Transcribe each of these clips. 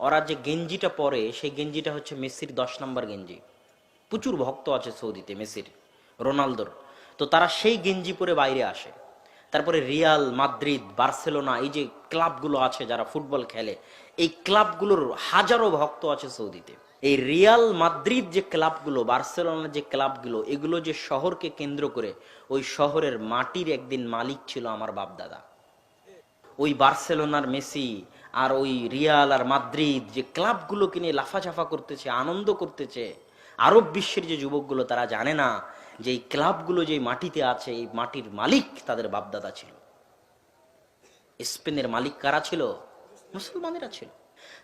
ওরা যে গেঞ্জিটা পরে, সেই গেঞ্জিটা হচ্ছে মেসির দশ নম্বর গেঞ্জি। প্রচুর ভক্ত আছে সৌদিতে মেসির, রোনালদোর। তো তারা সেই গেঞ্জি পরে বাইরে আসে। তারপরে রিয়াল মাদ্রিদ, বার্সেলোনা, এই যে ক্লাবগুলো আছে যারা ফুটবল খেলে, এই ক্লাবগুলোর হাজারো ভক্ত আছে সৌদিতে। এই রিয়াল মাদ্রিদ যে ক্লাবগুলো বার্সেলোনা যে ক্লাবগুলো, এগুলো যে শহরকে কেন্দ্র করে, ওই শহরের মাটির একদিন মালিক ছিল আমার বাপদাদা। ওই বার্সেলোনার মেসি আর ওই রিয়াল আর মাদ্রিদ যে ক্লাবগুলোকে নিয়ে লাফাঝাফা করতেছে, আনন্দ করতেছে, আরব বিশ্বের যে যুবকগুলো তারা জানে না যে এই ক্লাবগুলো যে মাটিতে আছে, এই মাটির মালিক তাদের বাপদাদা ছিল। স্পেনের মালিক কারা ছিল? মুসলমানেরা ছিল।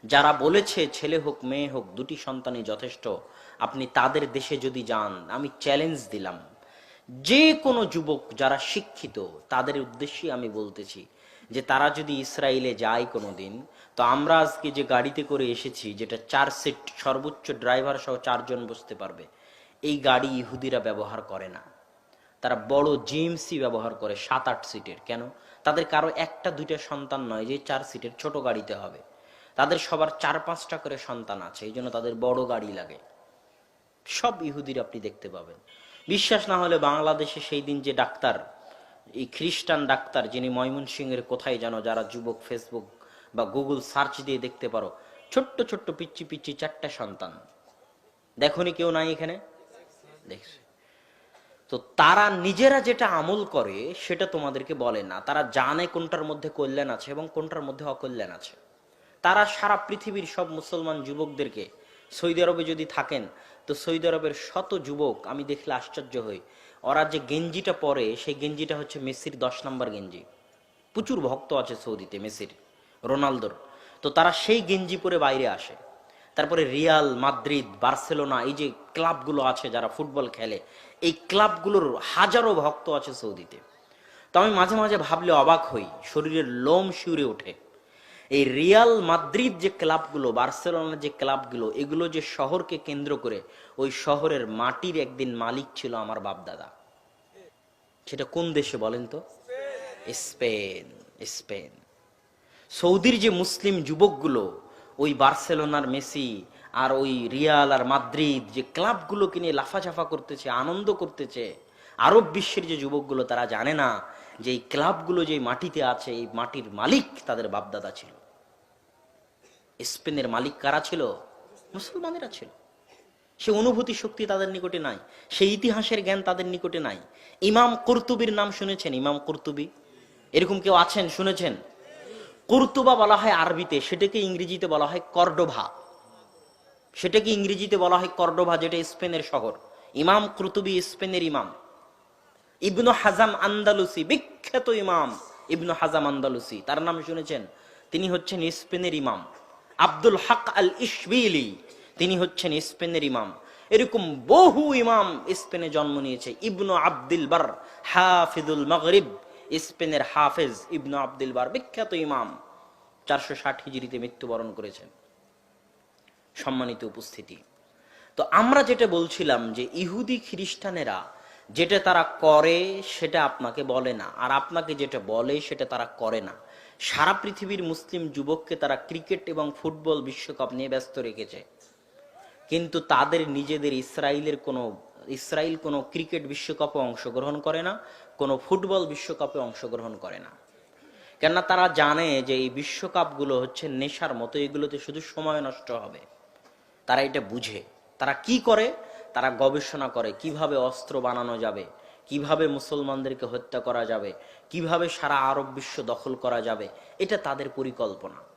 যারা বলেছে, ছেলে হোক, মেয়ে হোক, দুটি সন্তানই যথেষ্ট, আপনি তাদের দেশে যদি যান, আমি চ্যালেঞ্জ দিলাম। যে কোনো যুবক যারা শিক্ষিত, তাদের উদ্দেশ্যে আমি বলতেছি যে তারা যদি ইসরায়েলে যায় কোনো দিন তো আমরা আজকে যে গাড়িতে করে এসেছি, যেটা চার সিট, সর্বোচ্চ ড্রাইভার সহ চারজন বসতে পারবে, এই গাড়ি ইহুদিরা ব্যবহার করে না। তারা বড় জিএমসি ব্যবহার করে সাত আট সিটের। কেন? তাদের কারও একটা, দুইটা সন্তান নয় যে চার সিটের ছোট গাড়িতে হবে। তাদের সবার চার, পাঁচটা করে সন্তান আছে, এই জন্য তাদের বড় গাড়ি লাগে। সব ইহুদির আপনি দেখতে পাবেন। বিশ্বাস না হলে বাংলাদেশে সেই দিন যে ডাক্তার এই খ্রিস্টান ডাক্তার যিনি ময়মনসিংহের কোথায় জানো যারা যুবক ফেসবুক বা গুগল সার্চ দিয়ে দেখতে পারো, ছোট্ট ছোট্ট পিচ্ছি পিচ্ছি চারটা সন্তান। দেখনি কেউ নাই এখানে? দেখছে তো তারা নিজেরা যেটা আমল করে সেটা তোমাদেরকে বলে না। তারা জানে কোনটার মধ্যে কল্যাণ আছে এবং কোনটার মধ্যে অকল্যাণ আছে। তারা সারা পৃথিবীর সব মুসলমান যুবকদেরকে সৌদি আরবে যদি থাকেন তো সৌদি আরবের শত যুবক আমি দেখলে আশ্চর্য হই। ওরা যে গেঞ্জিটা পরে, সেই গেঞ্জিটা হচ্ছে মেসির দশ নম্বর গেঞ্জি। প্রচুর ভক্ত আছে সৌদিতে মেসির, রোনালদোর। তো তারা সেই গেঞ্জি পরে বাইরে আসে। তারপরে রিয়াল মাদ্রিদ, বার্সেলোনা, এই যে ক্লাবগুলো আছে যারা ফুটবল খেলে, এই ক্লাবগুলোর হাজারো ভক্ত আছে সৌদিতে। তো আমি মাঝে মাঝে ভাবলে অবাক হই, শরীরের লোম শিউরে ওঠে। এই রিয়াল মাদ্রিদ যে ক্লাবগুলো বার্সেলোনা যে ক্লাবগুলো, এগুলো যে শহরকে কেন্দ্র করে, ওই শহরের মাটির একদিন মালিক ছিল আমার বাপদাদা। সেটা কোন দেশে বলেন তো? Spain Spain. সৌদির যে মুসলিম যুবকগুলো, ওই বার্সেলোনার মেসি আর ওই রিয়াল আর মাদ্রিদ যে ক্লাবগুলোকে নিয়ে লাফাঝাফা করতেছে, আনন্দ করতেছে, আরব বিশ্বের যে যুবকগুলো, তারা জানে না যে এই ক্লাবগুলো যে মাটিতে আছে, এই মাটির মালিক তাদের বাপদাদা ছিল। স্পেনের মালিক কারা ছিল? মুসলমানেরা ছিল। সে অনুভূতি শক্তি তাদের নিকটে নাই। সেই ইতিহাসের জ্ঞান তাদের নিকটে নাই। ইমাম কর্তুবির নাম শুনেছেন? ইমাম কর্তুবি? এরকম কেউ আছেন? শুনেছেন? কর্তুবা বলা হয় আরবিতে, সেটাকে ইংরেজিতে বলা হয় কর্ডোভা। সেটাকে ইংরেজিতে বলা হয় কর্ডোভা, যেটা স্পেনের শহর। ইমাম কর্তুবি স্পেনের ইমাম। ইবনু হাজাম আন্দালুসি, বিখ্যাত ইমাম ইবনু হাজাম আন্দালুসি। তার নাম শুনেছেন? তিনি হচ্ছেন স্পেনের ইমাম। আব্দুল হক আল ইসবিলি তিনি হচ্ছেন স্পেনের ইমাম। এরকম বহু ইমাম স্পেনে জন্ম নিয়েছে। ইবনু আব্দুল বার হাফিদুল মগরিব, স্পেনের হাফেজ ইবনু আব্দুল বার, বিখ্যাত ইমাম। চারশো ষাট হিজড়িতে মৃত্যুবরণ করেছেন। সম্মানিত উপস্থিতি। তো আমরা যেটা বলছিলাম যে ইহুদি খ্রিস্টানেরা যেটা তারা করে সেটা আপনাকে বলে না, আর আপনাকে যেটা বলে সেটা তারা করে না। সারা পৃথিবীর মুসলিম যুবককে তারা ক্রিকেট এবং ফুটবল বিশ্বকাপ নিয়ে ব্যস্ত রেখেছে। কিন্তু তাদের নিজেদের ইসরায়েলের কোনো ইসরায়েল কোনো ক্রিকেট বিশ্বকাপে অংশগ্রহণ করে না, কোনো ফুটবল বিশ্বকাপে অংশগ্রহণ করে না। কেননা তারা জানে যে এই বিশ্বকাপগুলো হচ্ছে নেশার মতো, এগুলোতে শুধু সময় নষ্ট হবে। তারা এটা বুঝে। তারা কি করে? তারা গবেষণা করে কীভাবে অস্ত্র বানানো যাবে কীভাবে মুসলমানদেরকে হত্যা করা যাবে? কীভাবে সারা আরব বিশ্ব দখল করা যাবে? এটা তাদের পরিকল্পনা।